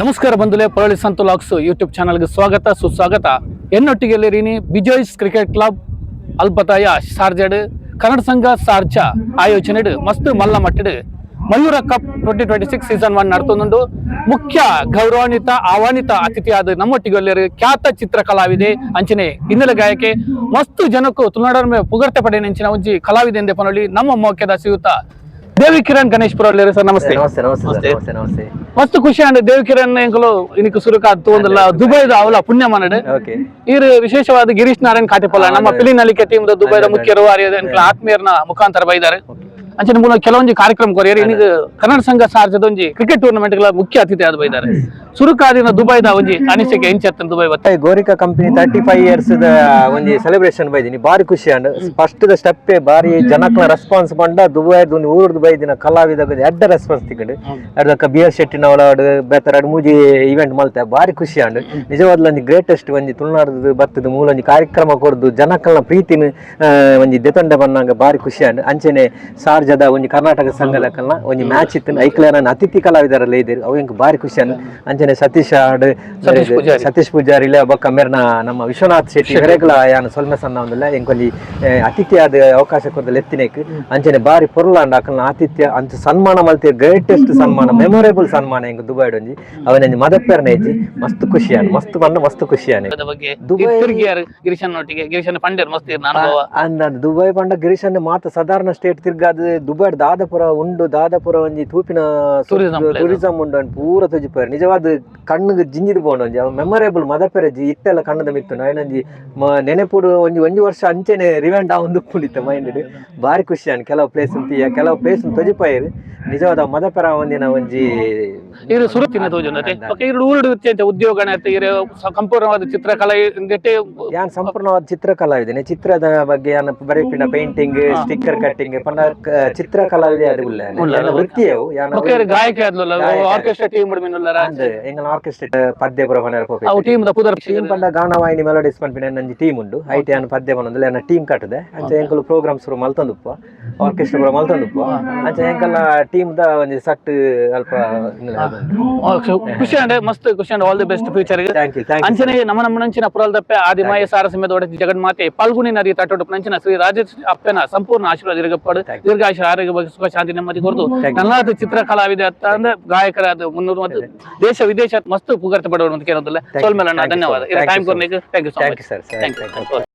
ನಮಸ್ಕಾರ ಬಂಧುಲೆ ಪರಳಿ ಸಂತು ಲಾಕ್ಸ್ ಯೂಟ್ಯೂಬ್ ಚಾನಲ್ಗೆ ಸ್ವಾಗತ, ಸುಸ್ವಾಗತ. ಎನ್ನೊಟ್ಟಿಗೆ ರೀನಿ ಬಿಜೋಯ್ಸ್ ಕ್ರಿಕೆಟ್ ಕ್ಲಬ್ ಅಲ್ಪತಾಯ ಸಾರ್ಜಡ್, ಕನ್ನಡ ಸಂಘ ಸಾರ್ಜ ಆಯೋಜನೆ ಮಸ್ತ್ ಮಲ್ಲ ಮಟ್ಟಡ್ Mayura cup twenty twenty six season one ನಡ್ತೊಂದು ಮುಖ್ಯ ಗೌರವಾನ್ವಿತ, ಆಹ್ವಾನಿತ ಅತಿಥಿಯಾದ ನಮ್ಮೊಟ್ಟಿಗೆ ಖ್ಯಾತ ಚಿತ್ರ ಕಲಾವಿದೆ ಅಂಚನೆ ಹಿನ್ನೆಲೆ ಗಾಯಕಿ, ಮಸ್ತ್ ಜನಕ್ಕೂ ತುಳುನಾಡ ಪುಗರ್ತೆ ಪಡೆಯ ನೆಂಚಿನ ಒಂಜಿ ಕಲಾವಿದೆ ಎಂದೇ ಪನೊಳ್ಳಿ ನಮ್ಮ ಮೌಖ್ಯದ ಸಿಗುತ್ತ ದೇವಿ ಕಿರಣ್ ಗಣೇಶ್ ಪುರ ಸರ್ ನಮಸ್ತೆ. ನಮಸ್ತೆ ನಮಸ್ತೆ ನಮಸ್ತೆ. ನಮಸ್ತೆ ನಮಸ್ತೆ. ಮಸ್ತ್ ಖುಷಿ ಅಂಡ್ ದೇವ್ ಕಿರಣ್ ಎಂಕಲು ಇನಿಕ್ ಸುರಕ ತೋಂದಲ್ಲ ದುಬೈದ ಅವಲ ಪುಣ್ಯ ಮನಡ್. ಓಕೆ. ಇರು ವಿಶೇಷವಾದ ಗಿರೀಶ್ ನಾರಾಯಣ್ ಕಾಟಿಪಲ್ಲ ನಮ್ಮ ಹೌದು. ಪಿಲಿನಲಿಕೆ ಟೀಮ್ ದುಬೈದ ಮುಖ್ಯರು ರೂವಾರಿ ಆತ್ಮೀಯರ ಮುಖಾಂತರ ಬೈದಾರೆ. ಅಂಚನೆ ಮೂಲ ಕೆಲವೊಂದು ಕಾರ್ಯಕ್ರಮ ಕೊರಿಯರ್ ಕನ್ನಡ ಸಂಘ ಸಾರ್ಜದ ಒಂಜಿ ಕ್ರಿಕೆಟ್ ಟೂರ್ನಮೆಂಟ್ಗಳ ಮುಖ್ಯ ಅತಿಥಿ ಆದ ಬೈದಾರೆ. ಸುರುಕಾದಿನ ದುಬೈದ ಒಂಜಿ ಅನಿಸಿಕೆ ಇಂಚತ್ತ ದುಬೈ ಬತ್ತ. ಗೋರಿಕಾ ಕಂಪನಿ ತರ್ಟಿ ಫೈವ್ ಇಯರ್ಸ್ ದ ಒಂಜಿ ಸೆಲೆಬ್ರೇಷನ್ ಬೈದಿನಿ. ಬಾರಿ ಖುಷಿ ಅಂಡ್ ಫಸ್ಟ್ ದ ಸ್ಟೆಪ್ ಬಾರಿ ಜನಕ್ಲ ರೆಸ್ಪಾನ್ಸ್ ಪಂಡ ದುಬೈ ಒಂದು ಊರ್ದು ಬೈದಿನ ಕಲಾವಿದ ಎಡ್ಡ ರೆಸ್ಪಾನ್ಸ್ ತಿಕ್ಕಂಡು. ಅರ್ಧಕ್ಕ ಬಿ ಆರ್ ಶೆಟ್ಟಿ ನವಲಾಡು ಬೇತರ ಮೂಜಿ ಇವೆಂಟ್ ಮಲ್ತೆ. ಬಾರಿ ಖುಷಿ ಅಂಡ್ ನಿಜವಾದ ಒಂದು ಗ್ರೇಟೆಸ್ಟ್ ಒಂಜಿ ತುಳುನಾಡದ ಬರ್ತದ ಮೂಲ ಒಂಜಿ ಕಾರ್ಯಕ್ರಮ ಕೊರ್ದು ಜನಕ್ಕಲ್ನ ಪ್ರೀತಿನ ಒಂದು ಒಂಜಿ ದೆತಂಡ ಬಂದಂಗ ಬಾರಿ ಖುಷಿ ಅಂಡ್ ಅಂಚೆನೆ ಸಾರ್ಜದ ಒಂಜಿ ಕರ್ನಾಟಕ ಸಂಘ ಲೆಕ್ಕಲ್ನ ಒಂಜಿ ಮ್ಯಾಚ್ ಇತ್ತು. ಐಕ್ಲ ನನ್ನ ಅತಿಥಿ ಕಲಾವಿದರೆಲ್ಲ ಇದ್ದೀರಿ. ಅವ್ ಎಂಕ್ ಬಾರಿ ಖುಷಿ ಅನ್ ಅಂಚೆನೆ ಸತೀಶ್ ಹಾಡ್ ಸತೀಶ್ ಪೂಜಾರಿ. ಇಲ್ಲ ಬೊಕ್ಕ ಮೇರ್ನ ನಮ್ಮ ವಿಶ್ವನಾಥ್ ಶೆಟ್ಟಿ ಗರೆಗ್ಲ ಯಾನ ಸೊಲ್ಮೆ ಸಣ್ಣ ಒಂದಿಲ್ಲ ಅತಿಥಿ ಆದ ಅವಕಾಶ ಕೊರ್ದ ಎತ್ತಿನೇಕ್. ಅಂಚನೆ ಬಾರಿ ಪೊರ್ಲಾಂಡ ಹಾಕಲ್ ಆತಿಥ್ಯ ಅಂಚ ಸನ್ಮಾನ ಮಲ್ತಿ ಗ್ರೇಟೆಸ್ಟ್ ಸನ್ಮಾನ ಮೆಮೊರೇಬಲ್ ಸನ್ಮಾನ ಎಂಕ್ ದುಬೈ ಒಂಜಿ. ಅವನ ಮದಪ್ಪೇರ್ನ ಐತಿ ಮಸ್ತ್ ಖುಷಿ ಆನ್ ಮಸ್ತ್ ಬಂದ ಮಸ್ತ್ ಖುಷಿ ಆನೆ ಗಿರಿಶನ್ ಗಿರೀಶನ್ ಪಂಡ್ಯರ್ ಮಸ್ತ್ ದುಬೈ ಪಂಡ ಗಿರಿಶನ್ ಮಾತ ಸಾಧಾರಣ ಸ್ಟೇಟ್ ತಿರ್ಗಾದ ದುಬೈ ದಾದಪುರ ಉಂಡು ದಾದಪುರ ಒಂಜಿ ತೂಪಿನ ಟೂರಿಸಂ ಉಂಡು ಅನ್ ಪೂರ ತುಜಿಪೇರ್. ನಿಜವಾದ ಕಣ್ಣು ಜಿಂಜಿದ್ ಅವ ಮೆಮೊರೇಬಲ್ ಮದಪೆರಜಿ ಇತ್ತೆಲ್ಲ ಕಣ್ಣದ ಮಿತ್ತು. ನಾಯನಂಜಿ ಮ ನೆನೆಪುಡು ಒಂಜಿ ಒಂಜಿ ವರ್ಷ ಅಂಚೆನೆ ರಿವೆಂಡ್ ಆ ಒಂದು ಕುಣಿತ ಮೈಂಡ್ ಬಾರಿ ಖುಷಿ ಅನ್ ಕೆಲವು ಪ್ಲೇಸ್ ಅಂತೀಯ ಕೆಲವು ಪ್ಲೇಸ್ ತೊಜಿಪಾಯಿರು ನಿಜವಾದ ಮದಪೆರ ಒಂದಿನ ಒಂಜಿ ಇರು ಸುರುತ್ತಿನ ತಿನ್ನೋದು ಓಕೆ ಇರು ಊರುಡು ಅಂತ ಉದ್ಯೋಗ ಇರು ಸಂಪೂರ್ಣವಾದ ಚಿತ್ರಕಲೆ ಇಂದೆಟ್ಟೆ ಯಾನ್ ಸಂಪೂರ್ಣವಾದ ಚಿತ್ರಕಲಾವಿದೇನೆ ಚಿತ್ರದ ಬಗ್ಗೆ ಯಾನ್ ಬರೀಪಿನ ಪೇಂಟಿಂಗ್ ಸ್ಟಿಕ್ಕರ್ ಕಟ್ಟಿಂಗ್ ಪಂಡ ಇದೆ ಚಿತ್ರಕಲಾವಿದೆ ಅದು ಉಲ್ಲ. ಯಾನ ವೃತ್ತಿಯವು ಯಾನ ಓಕೆ ಗಾಯಕ ಆದ್ಲಲ್ಲ ಆರ್ಕೆಸ್ಟ್ರಾ ಟೀಮ್ ಬಿಡ್ಮಿನುಲ್ಲರ ಅಂದ್ ಎಂಗಲ್ ಆರ್ಕೆಸ್ಟ್ರಾ ಪದ್ಯ ಪುರ ಪಂಡ ಅವು ಟೀಮ್ ದ ಪುದರ್ ಟೀಮ್ ಪಂಡ ಗಾನವಾಹಿನಿ ಮೆಲೋಡಿಸ್ ಪನ್ಪಿನ ನಂಜಿ ಟೀಮ್ ಉಂಡು ಐಟಿ ಯಾನ್ ಪದ್ಯ ಪನ್ನೊಂದುಲ್ಲ ಯಾನ ಟೀಮ್ ಕಟ್ಟದೆ ಅಂಚ ಎಂಕಲ್ ಪ್ರೋಗ್ರಾಮ್ಸ್ ಶುರು ಮಲ್ತೊಂದುಪ್ಪ. ಆರ್ಕೆಸ್ಟ್ರಾ ಪುರ ಮಲ್ತಂದುಪ್ಪ. ಅಂಚ ಎಂಕಲ್ನ ಟೀಮ್ ದ ಒಂಜಿ ಸಟ್ ಅಲ್ಪ ಖುಷಿ ಅಂದ್ರೆ ಮಸ್ತ್ ಖುಷಿ ಅಂದ್ರೆ ಆಲ್ ದಿ ಬೆಸ್ಟ್ ಫ್ಯೂಚರ್ಗೆ. ಅಂಚನೆ ನಮ್ಮ ನಮ್ಮ ನಂಚಿನ ದಪ್ಪೆ ಆದಿಮಾಯ ಒಡೆ ಒಡತಿ ಜಗನ್ಮಾತೆ ಪಾಲ್ಗುಣಿ ನದಿ ತಟ್ಟೊಡು ನಂಚಿನ ಶ್ರೀ ರಾಜೇಶ್ ಅಪ್ಪನ ಸಂಪೂರ್ಣ ಆಶೀರ್ವಾದ ಇರಗಪ್ಪಡು. ದೀರ್ಘಾಶ ಆರೋಗ್ಯ ಬಗ್ಗೆ ಸುಖ ಶಾಂತಿ ನೆಮ್ಮದಿ ಕೊರದು. ನಲ್ಲಾದ ಚಿತ್ರ ಕಲಾವಿದ ಅಂತ ಅಂದ್ರೆ ಗಾಯಕರಾದ ಮುನ್ನೂರು ಮತ್ತು ದೇಶ ವಿದೇಶ ಮಸ್ತ್ ಪುಗರ್ತ ಪಡುವ ಅಂತ ಕೇಳೋದಿಲ್ಲ. ಸೋಲ್ ಮೇಲಣ್ಣ ಧನ್ಯವಾದ. Time ಕೊರ್ನಿಗೆ thank you so thank much you sir thank you